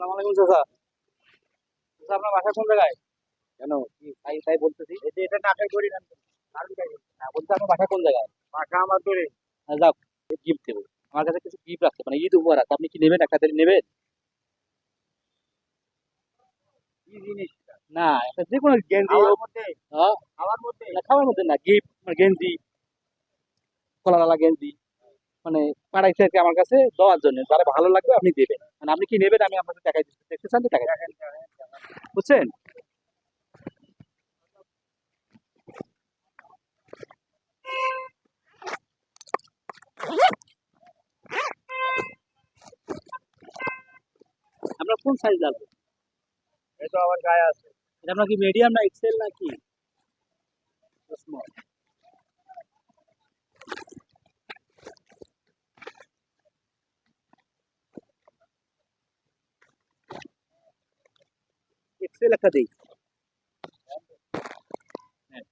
আসসালামু আলাইকুম চাচা। চাচা আপনার বাসা কোন জায়গায়? কেন? কি তাই তাই বলতেছি। এই যে এটা করি না কারণ কি না বলতে আপনার বাসা কোন জায়গায়? বাসা আমার দূরে যাক গিফট দেবো। আমার কাছে কিছু গিফট আছে মানে ঈদ উপহার আছে আপনি কি নেবেন? একটা নেবেন? কি জিনিস না একটা যে কোনো গেঞ্জি হ্যাঁ? খাওয়ার মধ্যে? না গিফট গেঞ্জি। কলারালা গেঞ্জি। মানে পাড়াইছে আর কি আমার কাছে দেওয়ার জন্য। যারা ভালো লাগবে আপনি দেবেন। মানে আপনি কি নেবেন আমি আপনাকে দিচ্ছি। দেখতে চান তো টাকা বুঝছেন? আপনার কোন সাইজ লাগবে তো আমার গায়ে আছে। এটা আপনার কি মিডিয়াম না এক্সেল না কি? এক্সেল একটা দিই। হ্যাঁ।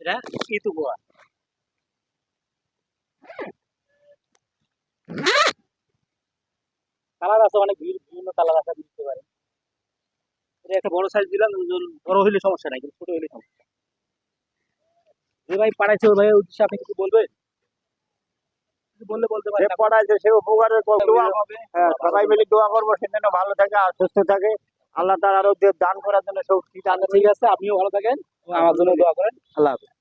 এটা ঈদ উপহার কালার আছে অনেক বিভিন্ন বিভিন্ন কালার আছে দিতে পারেন। এটা একটা বড় সাইজ দিলাম বড় হইলে সমস্যা নাই কিন্তু ছোট হইলে সমস্যা যে ভাই পাঠাইছে ওই ভাইয়ের উদ্দেশ্যে আপনি কিছু বলবেন? বললে বলতে পড়াইছে সে উপকারের কর- দোয়া হবে। হ্যাঁ সবাই মিলে দোয়া করব সে যেন ভালো থাকে আর সুস্থ থাকে। আল্লাহ তার আরও দান করার জন্য শক্তি দান ঠিক আছে আপনিও ভালো থাকেন। আমার জন্য দোয়া করেন। আল্লাহ হাফেজ।